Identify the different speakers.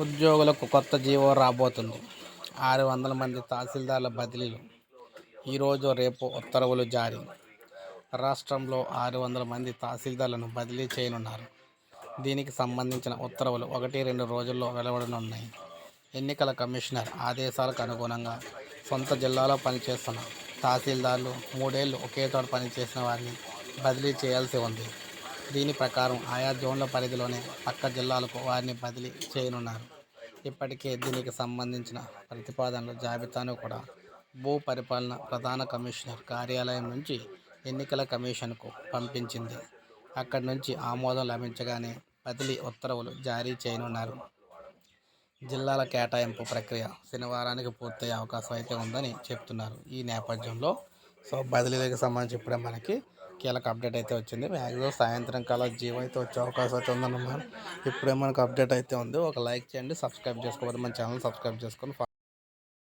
Speaker 1: ఉద్యోగులకు కొత్త జీవో రాబోతుంది. ఆరు వందల మంది తహసీల్దార్ల బదిలీలు. ఈరోజు రేపు ఉత్తర్వులు జారీ. రాష్ట్రంలో ఆరు వందల మంది తహసీల్దార్లను బదిలీ చేయనున్నారు. దీనికి సంబంధించిన ఉత్తర్వులు ఒకటి రెండు రోజుల్లో వెలువడనున్నాయి. ఎన్నికల కమిషనర్ ఆదేశాలకు అనుగుణంగా సొంత జిల్లాలో పనిచేస్తున్న తహసీల్దార్లు మూడేళ్ళు ఒకే చోట పనిచేసిన వారిని బదిలీ చేయాల్సి ఉంది. దీని ప్రకారం ఆయా జోన్ల పరిధిలోనే పక్క జిల్లాలకు వారిని బదిలీ చేయనున్నారు. ఇప్పటికే దీనికి సంబంధించిన ప్రతిపాదనల జాబితాను కూడా భూ పరిపాలన ప్రధాన కమిషనర్ కార్యాలయం నుంచి ఎన్నికల కమిషన్కు పంపించింది. అక్కడి నుంచి ఆమోదం లభించగానే బదిలీ ఉత్తర్వులు జారీ చేయనున్నారు. జిల్లాల కేటాయింపు ప్రక్రియ శనివారానికి పూర్తయ్యే అవకాశం అయితే ఉందని చెప్తున్నారు. ఈ నేపథ్యంలో సో బదిలీలకు సంబంధించి ఇప్పుడే మనకి కీలక అప్డేట్ అయితే వచ్చింది. మ్యాక్సిమం సాయంత్రం కల్లా జీవో అయితే వచ్చే అవకాశం అయితే ఉందన్నమాట. ఇప్పుడే మనకు అప్డేట్ అయితే ఉంది. ఒక లైక్ చేయండి సబ్స్క్రైబ్ చేసుకోవాలి మన ఛానల్ సబ్స్క్రైబ్ చేసుకొని